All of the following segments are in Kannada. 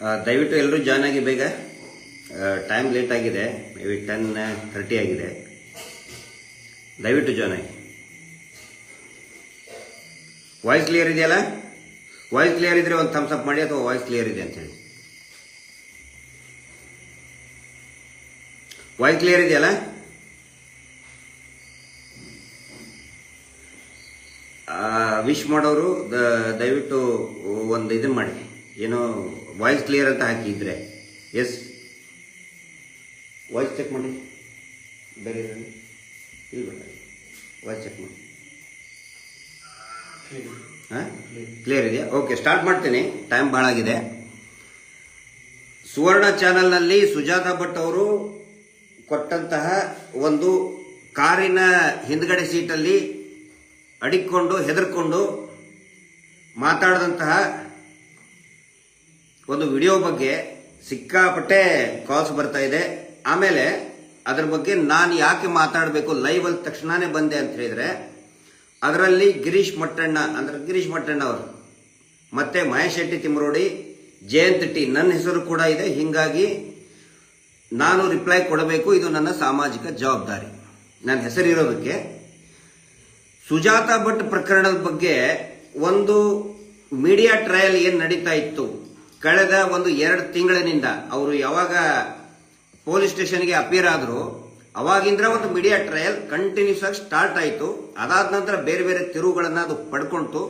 ದಯವಿಟ್ಟು ಎಲ್ಲರೂ ಜಾಯ್ನ್ ಆಗಿ ಬೇಗ ಟೈಮ್ ಲೇಟ್ ಆಗಿದೆ. ಮೇ ಬಿ ಟೆನ್ ಥರ್ಟಿ ಆಗಿದೆ. ದಯವಿಟ್ಟು ಜಾಯ್ನ್ ಆಗಿ. ವಾಯ್ಸ್ ಕ್ಲಿಯರ್ ಇದೆಯಲ್ಲ? ವಾಯ್ಸ್ ಕ್ಲಿಯರ್ ಇದ್ರೆ ಒಂದು ಥಮ್ಸ್ ಅಪ್ ಮಾಡಿ ಅಥವಾ ವಾಯ್ಸ್ ಕ್ಲಿಯರ್ ಇದೆ ಅಂತ ಹೇಳಿ. ವಾಯ್ಸ್ ಕ್ಲಿಯರ್ ಇದೆಯಲ್ಲ? ವಿಶ್ ಮಾಡೋರು ದಯವಿಟ್ಟು ಒಂದು ಇದನ್ನ ಮಾಡಿ. ಏನೋ ವಾಯ್ಸ್ ಕ್ಲಿಯರ್ ಅಂತ ಹಾಕಿದ್ರೆ ಎಸ್ ವಾಯ್ಸ್ ಚೆಕ್ ಮಾಡಿ. ಬೇರೆ? ಇಲ್ಲ ವಾಯ್ಸ್ ಚೆಕ್ ಮಾಡಿ. ಕ್ಲಿಯರ್ ಇದೆಯಾ? ಓಕೆ ಸ್ಟಾರ್ಟ್ ಮಾಡ್ತೀನಿ. ಟೈಮ್ ಭಾಳ ಆಗಿದೆ. ಸುವರ್ಣ ಚಾನೆಲ್ನಲ್ಲಿ ಸುಜಾತ ಭಟ್ ಅವರು ಕೊಟ್ಟಂತಹ ಒಂದು ಕಾರಿನ ಹಿಂದ್ಗಡೆ ಸೀಟಲ್ಲಿ ಅಡಿಕೊಂಡು ಹೆದರ್ಕೊಂಡು ಮಾತಾಡಿದಂತಹ ಒಂದು ವಿಡಿಯೋ ಬಗ್ಗೆ ಸಿಕ್ಕಾಪಟ್ಟೆ ಕಾಲ್ಸ್ ಬರ್ತಾ ಇದೆ. ಆಮೇಲೆ ಅದ್ರ ಬಗ್ಗೆ ನಾನು ಯಾಕೆ ಮಾತಾಡಬೇಕು? ಲೈವ್ ಅಲ್ಲಿ ತಕ್ಷಣನೇ ಬಂದೆ ಅಂತ ಹೇಳಿದ್ರೆ, ಅದರಲ್ಲಿ ಗಿರೀಶ್ ಮಟ್ಟಣ್ಣ, ಅಂದ್ರೆ ಗಿರೀಶ್ ಮಟ್ಟಣ್ಣ ಅವರು, ಮತ್ತೆ ಮಹೇಶ್ ಶೆಟ್ಟಿ ತಿಮ್ಮರೋಡಿ, ಜಯಂತ್ ಟಿ, ನನ್ನ ಹೆಸರು ಕೂಡ ಇದೆ. ಹಿಂಗಾಗಿ ನಾನು ರಿಪ್ಲೈ ಕೊಡಬೇಕು. ಇದು ನನ್ನ ಸಾಮಾಜಿಕ ಜವಾಬ್ದಾರಿ. ನನ್ನ ಹೆಸರಿರೋದಕ್ಕೆ ಸುಜಾತ ಭಟ್ ಪ್ರಕರಣದ ಬಗ್ಗೆ ಒಂದು ಮೀಡಿಯಾ ಟ್ರಯಲ್ ಏನು ನಡೀತಾ ಇತ್ತು? ಕಳೆದ ಒಂದು ಎರಡು ತಿಂಗಳಿನಿಂದ ಅವರು ಯಾವಾಗ ಪೊಲೀಸ್ ಸ್ಟೇಷನ್ಗೆ ಅಪಿಯರ್ ಆದ್ರು ಅವಾಗಿಂದ ಒಂದು ಮೀಡಿಯಾ ಟ್ರಯಲ್ ಕಂಟಿನ್ಯೂಸ್ ಆಗಿ ಸ್ಟಾರ್ಟ್ ಆಯಿತು. ಅದಾದ ನಂತರ ಬೇರೆ ಬೇರೆ ತಿರುವುಗಳನ್ನು ಅದು ಪಡ್ಕೊಂತು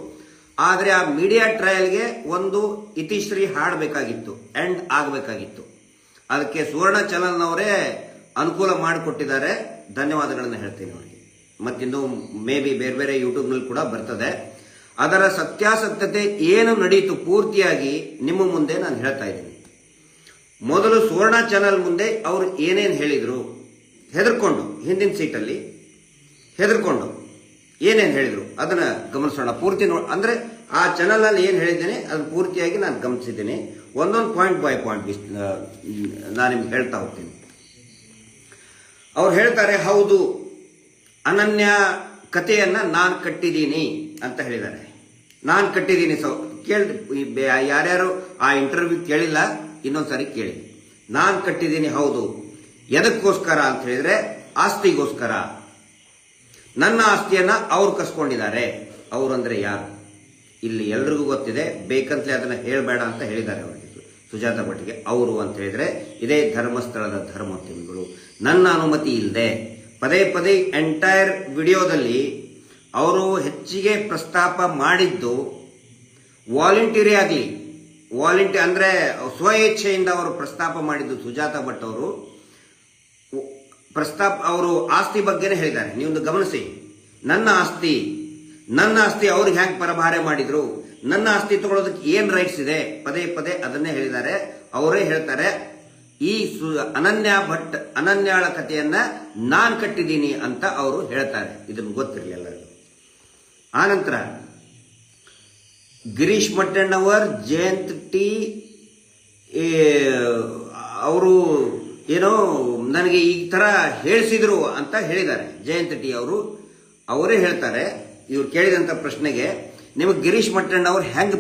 ಆದರೆ ಆ ಮೀಡಿಯಾ ಟ್ರಯಲ್ಗೆ ಒಂದು ಇತಿಶ್ರೀ ಹಾಡಬೇಕಾಗಿತ್ತು, ಎಂಡ್ ಆಗಬೇಕಾಗಿತ್ತು. ಅದಕ್ಕೆ ಸುವರ್ಣ ಚಾನಲ್ನವರೇ ಅನುಕೂಲ ಮಾಡಿಕೊಟ್ಟಿದ್ದಾರೆ. ಧನ್ಯವಾದಗಳನ್ನು ಹೇಳ್ತೀನಿ ಅವರಿಗೆ. ಮತ್ತಿನ್ನು ಮೇ ಬಿ ಬೇರೆ ಬೇರೆ ಯೂಟ್ಯೂಬ್ನಲ್ಲಿ ಕೂಡ ಬರ್ತದೆ. ಅದರ ಸತ್ಯಾಸತ್ಯತೆ ಏನು ನಡೆಯಿತು ಪೂರ್ತಿಯಾಗಿ ನಿಮ್ಮ ಮುಂದೆ ನಾನು ಹೇಳ್ತಾ ಇದ್ದೀನಿ. ಮೊದಲು ಸುವರ್ಣ ಚಾನಲ್ ಮುಂದೆ ಅವರು ಏನೇನು ಹೇಳಿದರು? ಹೆದರ್ಕೊಂಡು, ಹಿಂದಿನ ಸೀಟಲ್ಲಿ ಹೆದರ್ಕೊಂಡು ಏನೇನು ಹೇಳಿದರು? ಅದನ್ನ ಗಮನಿಸೋಣ. ಪೂರ್ತಿ ನೋ ಅಂದ್ರೆ ಆ ಚಾನಲಲ್ಲಿ ಏನು ಹೇಳಿದ್ದೇನೆ, ಅದನ್ನ ಪೂರ್ತಿಯಾಗಿ ನಾನು ಗಮನಿಸಿದ್ದೇನೆ. ಒಂದೊಂದು ಪಾಯಿಂಟ್ ಬೈ ಪಾಯಿಂಟ್ ನಾನು ನಿಮ್ಗೆ ಹೇಳ್ತಾ ಹೋಗ್ತೀನಿ. ಅವ್ರು ಹೇಳ್ತಾರೆ, ಹೌದು, ಅನನ್ಯ ಕಥೆಯನ್ನ ನಾನು ಕಟ್ಟಿದ್ದೀನಿ ಅಂತ ಹೇಳಿದ್ದಾರೆ. ನಾನು ಕಟ್ಟಿದ್ದೀನಿ ಸೊ ಕೇಳಿ ಯಾರ್ಯಾರು ಆ ಇಂಟರ್ವ್ಯೂ ಕೇಳಿಲ್ಲ, ಇನ್ನೊಂದ್ಸರಿ ಕೇಳಿ. ನಾನು ಕಟ್ಟಿದ್ದೀನಿ ಹೌದು. ಎದಕ್ಕೋಸ್ಕರ ಅಂತ ಹೇಳಿದ್ರೆ, ಆಸ್ತಿಗೋಸ್ಕರ. ನನ್ನ ಆಸ್ತಿಯನ್ನ ಅವ್ರು ಕಸ್ಕೊಂಡಿದ್ದಾರೆ. ಅವ್ರಂದ್ರೆ ಯಾರು? ಇಲ್ಲಿ ಎಲ್ರಿಗೂ ಗೊತ್ತಿದೆ, ಬೇಕಂತಲೇ ಅದನ್ನ ಹೇಳಬೇಡ ಅಂತ ಹೇಳಿದ್ದಾರೆ ಸುಜಾತ ಭಟ್ಗೆ, ಅವರು ಅಂತ ಹೇಳಿದ್ರೆ, ಇದೇ ಧರ್ಮಸ್ಥಳದ ಧರ್ಮೋದ್ಯಮಿಗಳು. ನನ್ನ ಅನುಮತಿ ಇಲ್ಲದೆ ಪದೇ ಪದೇ ಎಂಟೈರ್ ವಿಡಿಯೋದಲ್ಲಿ ಅವರು ಹೆಚ್ಚಿಗೆ ಪ್ರಸ್ತಾಪ ಮಾಡಿದ್ದು ವಾಲಂಟಿಯರಿ ಆಗಲಿ, ವಾಲಂಟಿ ಅಂದರೆ ಸ್ವಇಚ್ಛೆಯಿಂದ ಅವರು ಪ್ರಸ್ತಾಪ ಮಾಡಿದ್ದು ಸುಜಾತ ಭಟ್ ಅವರು. ಪ್ರಸ್ತಾಪ ಅವರು ಆಸ್ತಿ ಬಗ್ಗೆನೇ ಹೇಳಿದ್ದಾರೆ. ನೀವು ಗಮನಿಸಿ, ನನ್ನ ಆಸ್ತಿ ನನ್ನ ಆಸ್ತಿ ಅವ್ರಿಗೆ ಹ್ಯಾಂಗೆ ಪರಭಾರೆ ಮಾಡಿದ್ರು, ನನ್ನ ಆಸ್ತಿ ತಗೊಳ್ಳೋದಕ್ಕೆ ಏನು ರೈಟ್ಸ್ ಇದೆ? ಪದೇ ಪದೇ ಅದನ್ನೇ ಹೇಳಿದ್ದಾರೆ. ಅವರೇ ಹೇಳ್ತಾರೆ ಈ ಸು ಅನನ್ಯ ಭಟ್ ಅನನ್ಯಾಳ ಕಥೆಯನ್ನ ನಾನ್ ಕಟ್ಟಿದ್ದೀನಿ ಅಂತ ಅವರು ಹೇಳ್ತಾರೆ. ಇದನ್ನು ಗೊತ್ತಿರಲಿ ಎಲ್ಲರಿಗೂ. ಆನಂತರ, ಗಿರೀಶ್ ಮಟ್ಟಣ್ಣವರ್, ಜಯಂತ್ ಟಿ ಅವರು ಏನೋ ನನಗೆ ಈ ತರ ಹೇಳಿಸಿದ್ರು ಅಂತ ಹೇಳಿದ್ದಾರೆ. ಜಯಂತ್ ಟಿ ಅವರು, ಅವರೇ ಹೇಳ್ತಾರೆ. ಇವ್ರು ಕೇಳಿದಂತ ಪ್ರಶ್ನೆಗೆ, ನಿಮಗೆ ಗಿರೀಶ್ ಮಟ್ಟಣ್ಣ ಅವ್ರು ಹೆಂಗ್